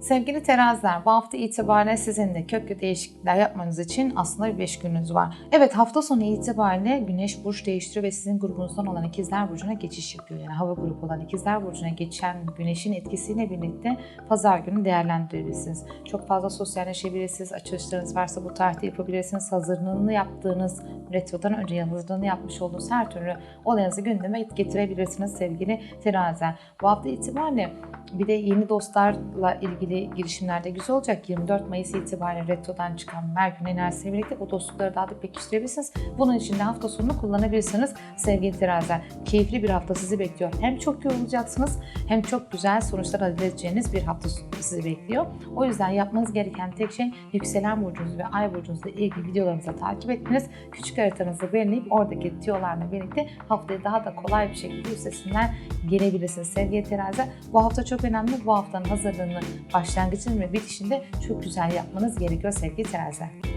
Sevgili teraziler, bu hafta itibariyle sizin de köklü değişiklikler yapmanız için aslında bir 5 gününüz var. Evet hafta sonu itibariyle Güneş burç değiştiriyor ve sizin grubunuzdan olan ikizler burcuna geçiş yapıyor. Yani hava grubu olan ikizler burcuna geçen Güneş'in etkisiyle birlikte pazar günü değerlendirebilirsiniz. Çok fazla sosyalleşebilirsiniz, açılışlarınız varsa bu tarihte yapabilirsiniz. Hazırlığını yaptığınız, retrodan önce hazırlığını yapmış olduğunuz her türlü olayınızı gündeme getirebilirsiniz sevgili teraziler. Bu hafta itibariyle bir de yeni dostlarla ilgili girişimlerde güzel olacak. 24 Mayıs itibariyle retrodan çıkan Merkür enerjisiyle birlikte o dostlukları daha da pekiştirebilirsiniz. Bunun için de hafta sonunu kullanabilirsiniz sevgili teraziler. Keyifli bir hafta sizi bekliyor. Hem çok yorulacaksınız hem çok güzel sonuçlar elde edeceğiniz bir hafta sizi bekliyor. O yüzden yapmanız gereken tek şey yükselen burcunuz ve ay burcunuzla ilgili videolarımızı takip etmeniz. Küçük haritanızı belirleyip oradaki tiyolarla birlikte haftayı daha da kolay bir şekilde üstesinden gelebilirsiniz sevgili teraziler. Bu hafta çok önemli. Bu haftanın hazırlığını başlangıcını ve bitişinde çok güzel yapmanız gerekiyor sevgili teraziler.